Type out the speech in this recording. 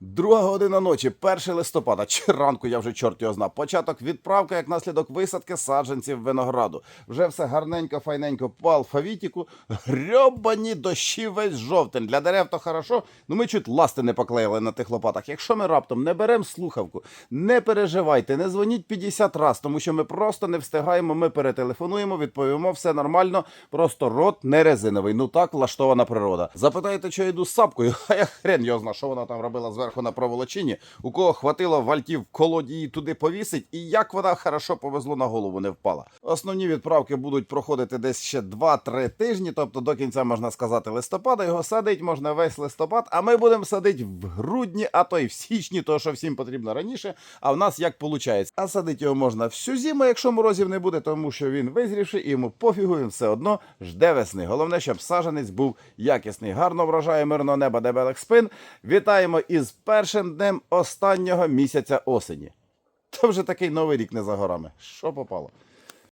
Друга година ночі, 1 листопада, чи ранку я вже чорт його знав. Початок відправки як наслідок висадки саджанців винограду. Вже все гарненько, файненько по алфавітіку. Грьобані дощі весь жовтень. Для дерев то хорошо, ну ми чуть ласти не поклеїли на тих лопатах. Якщо ми раптом не беремо слухавку, не переживайте, не дзвоніть 50 раз, тому що ми просто не встигаємо. Ми перетелефонуємо, відповімо, все нормально. Просто рот не резиновий. Ну так влаштована природа. Запитаєте, що йду з сапкою? А я хрен його зна, що вона там робила зверху на проволочині. У кого хватило вальтів в колоді її туди повісить, і як вона хорошо повезло на голову не впала. Основні відправки будуть проходити десь ще 2-3 тижні, тобто до кінця можна сказати листопада. Його садить можна весь листопад, а ми будемо садити в грудні, а то й в січні, то що всім потрібно раніше. А в нас як виходить? А садити його можна всю зиму, якщо морозів не буде, тому що він визрівший і йому пофігу, він все одно жде весни. Головне, щоб саженець був якісний. Гарно врожає мирного неба дебелих спин. Вітаємо із першим днем останнього місяця осені. То вже такий новий рік не за горами. Що попало?